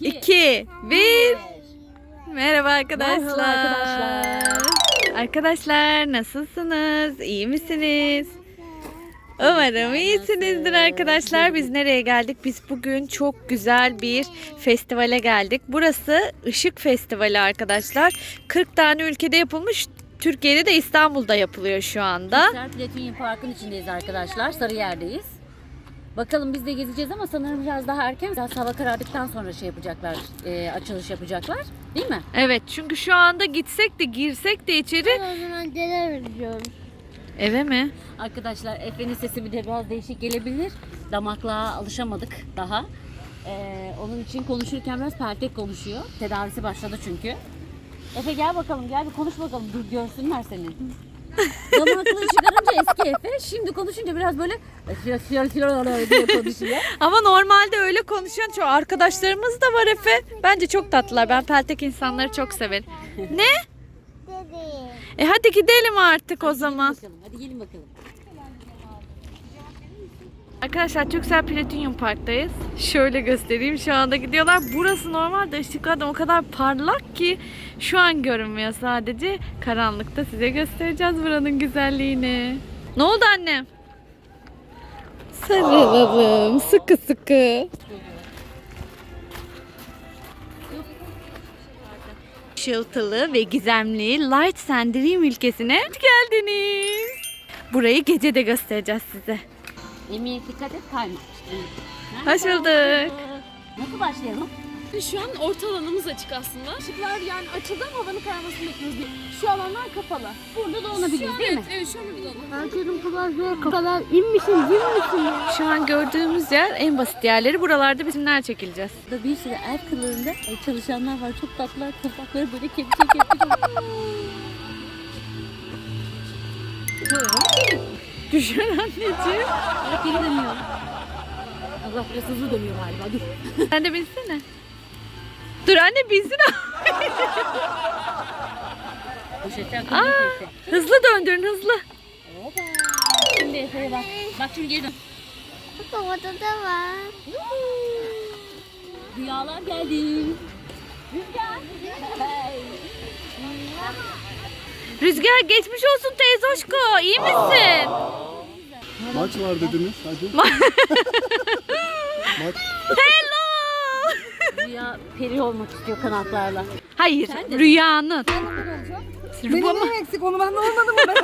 2, 1. Merhaba arkadaşlar. Merhaba arkadaşlar. Arkadaşlar nasılsınız? İyi misiniz? Umarım iyisinizdir arkadaşlar. Biz nereye geldik? Biz bugün çok güzel bir festivale geldik. Burası Işık Festivali arkadaşlar. 40 tane ülkede yapılmış. Türkiye'de de İstanbul'da yapılıyor şu anda. Platonya Park'ın içindeyiz arkadaşlar. Sarıyer'deyiz. Bakalım biz de gezeceğiz ama sanırım biraz daha erken. Biraz hava karardıktan sonra şey yapacaklar, e, açılış yapacaklar. Değil mi? Evet çünkü şu anda gitsek de girsek de içeri O zaman neler ediyoruz? eve mi? Arkadaşlar Efe'nin sesi bir de biraz değişik gelebilir. Damaklığa alışamadık daha. Ee, onun için konuşurken biraz pertek konuşuyor. Tedavisi başladı çünkü. Efe gel bakalım gel bir konuş bakalım. Dur görsünler seni. Damaklığı çıkarınca Efe. Şimdi konuşunca biraz böyle fiyol fiyol diye konuşuyor. Ama normalde öyle konuşan çok arkadaşlarımız da var Efe. Bence çok tatlılar. Ben peltek insanları çok severim. Ne? Dedi. E hadi gidelim artık o zaman. Bakalım, hadi gelin bakalım. Arkadaşlar Türksel Platinum Park'tayız. Şöyle göstereyim. Şu anda gidiyorlar. Burası normalde ışıklardan o kadar parlak ki şu an görünmüyor sadece. Karanlıkta size göstereceğiz buranın güzelliğini. Ne oldu annem? Sarılalım sıkı sıkı. Işıltılı ve gizemli Light and Dream ülkesine hoş geldiniz. Burayı gece de göstereceğiz size. Emniyet dikkat et kayma. Hoş bulduk. Nasıl başlayalım? Şu an orta alanımız açık aslında. Işıklar yani açıldı ama havanın kararmasını bekliyoruz. Şu alanlar kapalı. Burada da olabilir değil mi? Evet, evet şu an burada olur. Herkesin kadar zor kadar inmişsin inmişsin ya. Şu an gördüğümüz yer en basit yerleri. Buralarda bizimler çekileceğiz. Burada bir sürü el kılığında e, çalışanlar var. Çok tatlılar. Kapakları böyle kepçe kepçe. Düşün anneciğim. Bak geri dönüyor. Allah biraz hızlı dönüyor galiba. Dur. Sen de binsene. Dur anne binsin. Aa, hızlı döndürün hızlı. Şimdi Efe'ye bak. Bak şimdi geri dön. Bak orada da var. Rüyalar geldi. Rüzgar. Hey. Rüzgar geçmiş olsun teyze hoşko. İyi misin? Maç var dediniz. Hadi. Maç. Rüya peri olmak istiyor kanatlarla. Hayır rüyanın. Benim ama- neyim eksik onu ben de olmadım mı ben?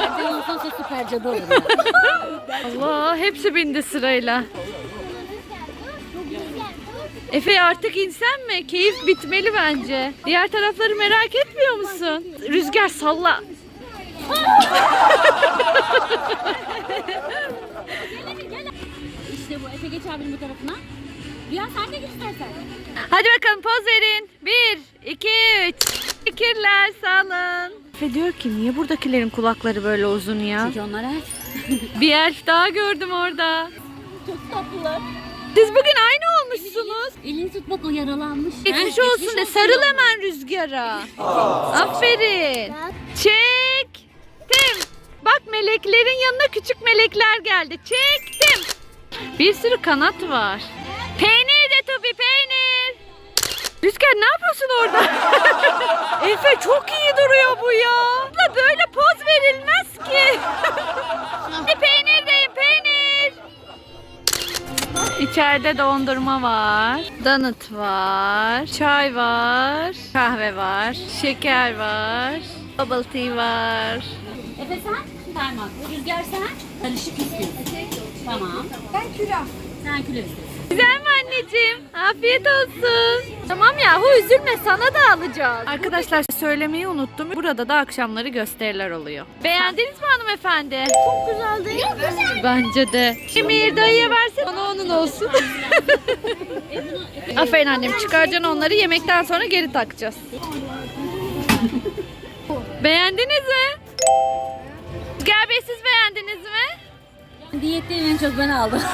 Bence olsan sen süper cadı olur ya. Allah hepsi bindi sırayla. Efe artık insen mi? Keyif bitmeli bence. Diğer tarafları merak etmiyor musun? Rüzgar salla. İşte bu. Efe geç abinin bu tarafına. Rüya sen de git istersen. Hadi bakalım poz verin. Bir, iki, üç. Fikirler salın. Efe diyor ki niye buradakilerin kulakları böyle uzun ya? Çünkü onlar elf. Bir elf daha gördüm orada. Çok tatlılar. Siz bugün aynı olmuşsunuz. Elini tut bak o yaralanmış. Geçmiş olsun de sarıl hemen rüzgara. Aferin. Çektim. Bak meleklerin yanına küçük melekler geldi. Çektim. Bir sürü kanat var. Peynir de tabii peynir. Rüzgar ne yapıyorsun orada? Efe çok iyi duruyor bu ya. Abla böyle poz verilmez ki. Hadi peynir deyin peynir. İçeride dondurma var. Donut var. Çay var. Kahve var. Şeker var. Bubble tea var. Efe sen? Tamam. Rüzgar sen? Karışık istiyorsun. Tamam. Ben külah. Sen kilo istiyorsun. Güzel mi anneciğim? Afiyet olsun. Tamam yahu üzülme sana da alacağız. Arkadaşlar söylemeyi unuttum. Burada da akşamları gösteriler oluyor. Beğendiniz mi hanımefendi? Çok güzel değil mi? Bence de. Emir dayıya versene. Ona onun olsun. Aferin annem çıkaracaksın onları yemekten sonra geri takacağız. Beğendiniz mi? Rüzgar Bey siz beğendiniz mi? Diyetteyim en çok ben aldım.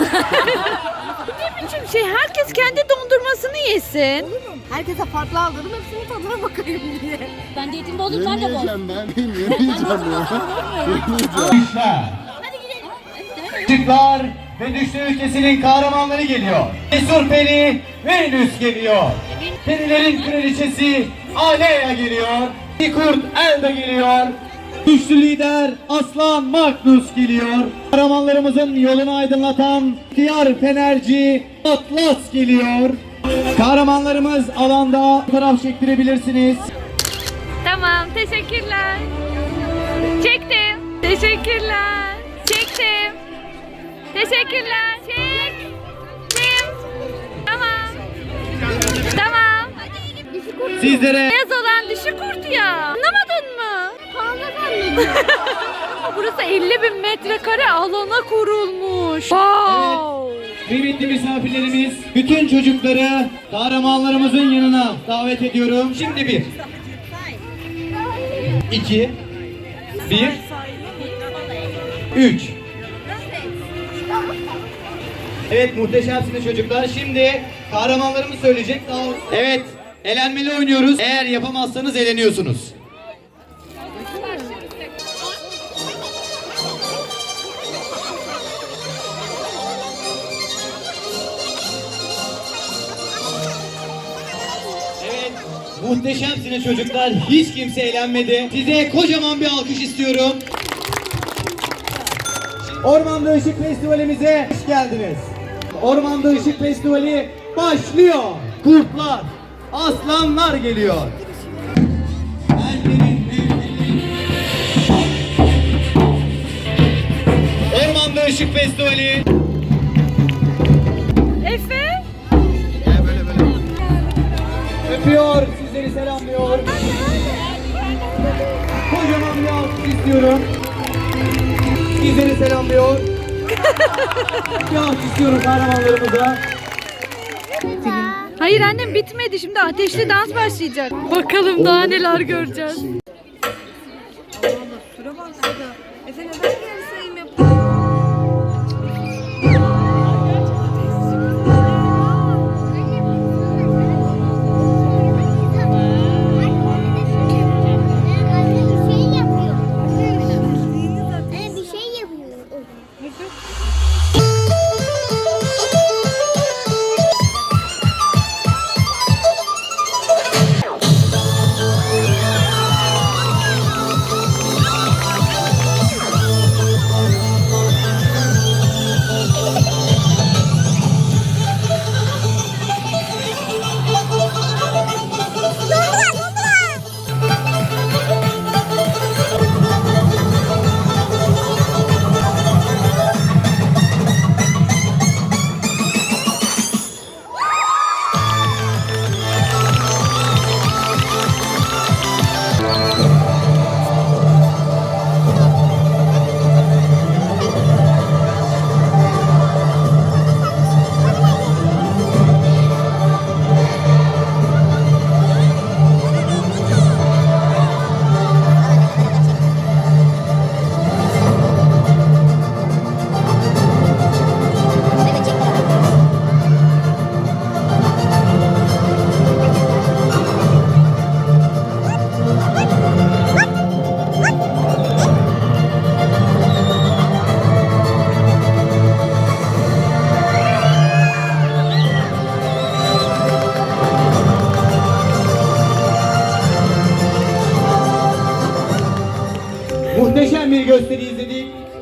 Ne biçim şey herkes kendi dondurmasını yesin. Herkese farklı aldırdım hepsinin tadına bakayım diye. ben diyetim bozdum sen de boz. Yemeyeceğim ben. Yemeyeceğim ya. Yemeyeceğim. Işıklar ve düştüğü ülkesinin kahramanları geliyor. Cesur Peri Venüs geliyor. Perilerin kraliçesi Alea geliyor. Bir kurt Elda geliyor. Güçlü lider Aslan Magnus geliyor. Kahramanlarımızın yolunu aydınlatan Diyar Fenerci Atlas geliyor. Kahramanlarımız alanda fotoğraf çektirebilirsiniz. Tamam teşekkürler. Çektim. Teşekkürler. Çektim. Teşekkürler. Çektim. Tamam. Tamam. Sizlere Beyaz olan dişi kurt ya. Anlamadın mı? Burası 50 bin metrekare alana kurulmuş. Wow. Kıymetli misafirlerimiz, bütün çocukları kahramanlarımızın yanına davet ediyorum. Şimdi bir, iki, bir, üç. Evet muhteşemsiniz çocuklar. Şimdi kahramanlarımız söyleyecek. Daha... Evet, elenmeli oynuyoruz. Eğer yapamazsanız eleniyorsunuz. Muhteşemsiniz çocuklar. Hiç kimse eğlenmedi. Size kocaman bir alkış istiyorum. Ormanda Işık Festivalimize hoş geldiniz. Ormanda Işık Festivali başlıyor. Kurtlar, aslanlar geliyor. Ormanda Işık Festivali Efe? öpüyor, sizleri selamlıyor. Kocaman bir alkış istiyorum. Sizleri selamlıyor. bir alkış istiyorum kahramanlarımıza. Hayır annem bitmedi. Şimdi ateşli dans başlayacak. Bakalım daha neler göreceğiz. Efe neden geri sayım yapıyor? Bir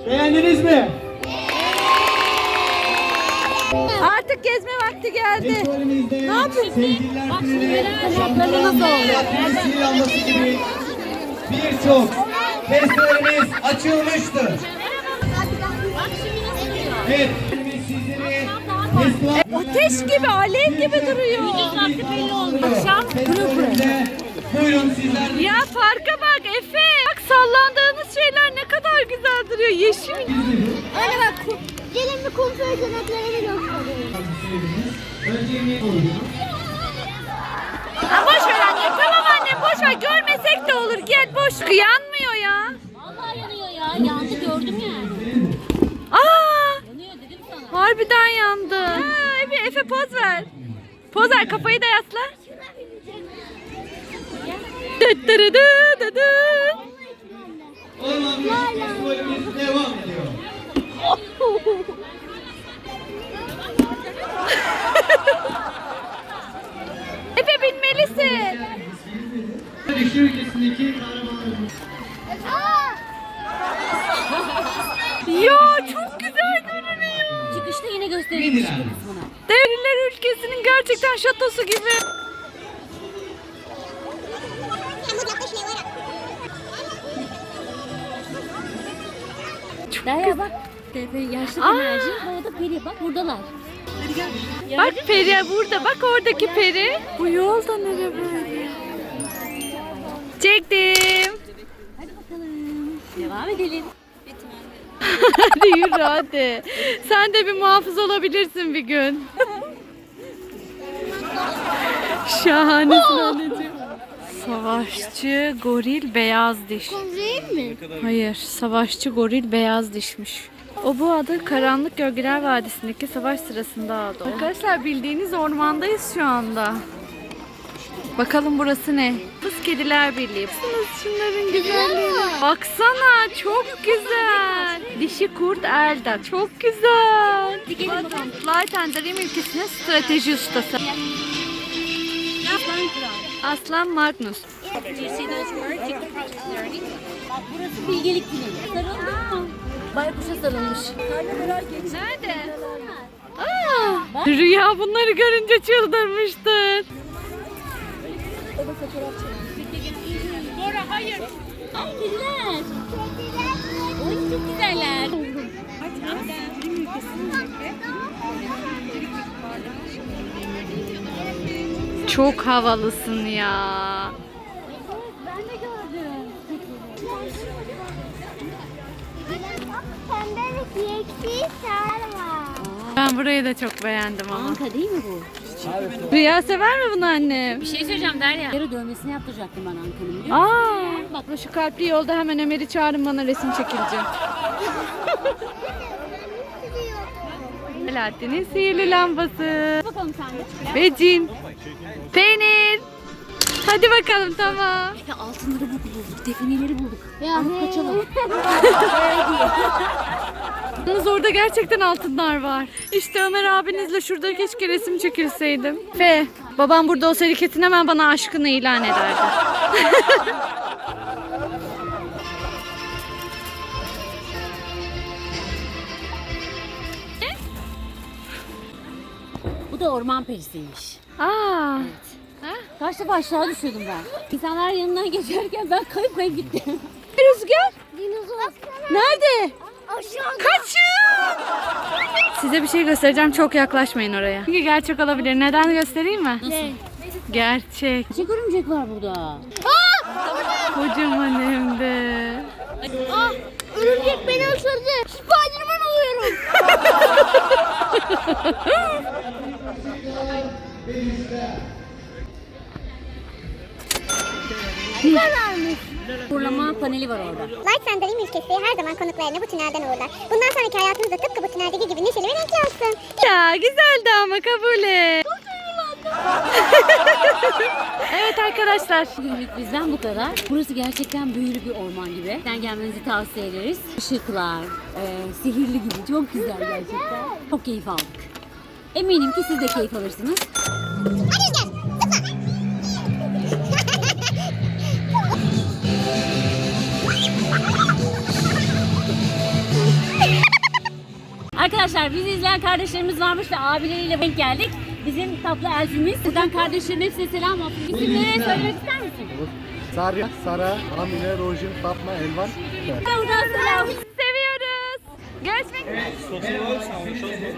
Beğendiniz mi? Artık gezme vakti geldi. Ne yapıyorsun? sevgililer günü, Kanatları nasıl oldu? Birçok festivalimiz açılmıştır. Evet, festival Ateş gibi, alev gibi duruyor. Akşam festivalimizde buyurun sizler Ya farka bak. Bak duruyor. Yeşil. Öyle bak. Gelin bir kontrol yeteneklerini göstereyim. Ha, boş ver anne. Tamam anne boş ver. Görmesek de olur. Gel boş. Yanmıyor ya. Vallahi yanıyor ya. Yandı gördüm yani. Aa, Yanıyor dedim sana. harbiden yandı. Ha, Efe, Efe poz ver. Poz ver kafayı da yasla. Dı dı dı dı dı. Orman Efe binmelisin. Dişi ülkesindeki kahramanlarımız. Ya çok güzel görünüyor. Çıkışta yine gösterelim şu kısmını. Devriler ülkesinin gerçekten şatosu gibi. Derya bak. Tepe yaşlı Aa. enerji. Bu da peri. Bak buradalar. Bak peri burada. Bak oradaki peri. Bu yolda nere böyle? Çektim. Hadi bakalım. Devam edelim. hadi yürü hadi. Sen de bir muhafız olabilirsin bir gün. Şahanesin anneciğim. Savaşçı goril beyaz diş. Değil mi? Hayır, savaşçı goril beyaz dişmiş. O bu adı Karanlık Gölgeler Vadisi'ndeki savaş sırasında aldı. Arkadaşlar bildiğiniz ormandayız şu anda. Bakalım burası ne? Kız Kediler Birliği. Baksana şunların güzelliğine. Baksana çok güzel. Dişi kurt Elda. Çok güzel. Light and Dream ülkesinin strateji ustası. Aslan kral. Aslan Magnus. Burası bilgelik dili. Baykuşa sarılmış. Nerede? Aa, Rüya bunları görünce çıldırmıştır. Ay kediler. Oy çok güzeller. Çok havalısın ya. Ben burayı da çok beğendim ama. Anka değil mi bu? Rüya sever mi bunu annem? Bir şey söyleyeceğim Derya. Yarı dövmesini yaptıracaktım ben Anka'nın biliyor musun? Aa, bak şu kalpli yolda hemen Ömer'i çağırın bana resim çekileceğim. Selahattin'in sihirli lambası. Bakalım sen de. Ve cin. Peynir. Hadi bakalım tamam. Ya altınları bulduk. Defineleri bulduk. Alıp kaçalım. Yalnız orada gerçekten altınlar var. İşte Ömer abinizle şurada keşke resim çekilseydim. Ve babam burada olsaydı kesin hemen bana aşkını ilan ederdi. Bu da orman perisiymiş. Aa. Kaç defa aşağı düşüyordum ben. İnsanlar yanından geçerken ben kayıp kayıp gittim. Rüzgar. Dinozor. Nerede? Aşağıda. Kaçın! Size bir şey göstereceğim. Çok yaklaşmayın oraya. Çünkü gerçek olabilir. Neden göstereyim mi? Nasıl? Gerçek. Çek örümcek var burada. Kocaman hem de. Ah, örümcek beni ısırdı. Spiderman oluyorum. Paneli var orada. Light Sandal'in ülkesi her zaman konuklarını bu tünelden uğurlar. Bundan sonraki hayatınız da tıpkı bu tüneldeki gibi neşeli ve renkli olsun. Ya güzeldi ama kabul et. evet arkadaşlar. Bugünlük bizden bu kadar. Burası gerçekten büyülü bir orman gibi. Sen gelmenizi tavsiye ederiz. Işıklar, e, sihirli gibi. Çok güzel gerçekten. Çok keyif aldık. Eminim ki siz de keyif alırsınız. Hadi gel. Arkadaşlar bizi izleyen kardeşlerimiz varmış ve abileriyle denk geldik. Bizim tatlı elfimiz. Buradan kardeşlerin hepsine selam olsun. İsimleri söylemek ister misin? Sarya, Sara, Amine, Rojin, Fatma, Elvan. Buradan selam. Seviyoruz. Görüşmek üzere.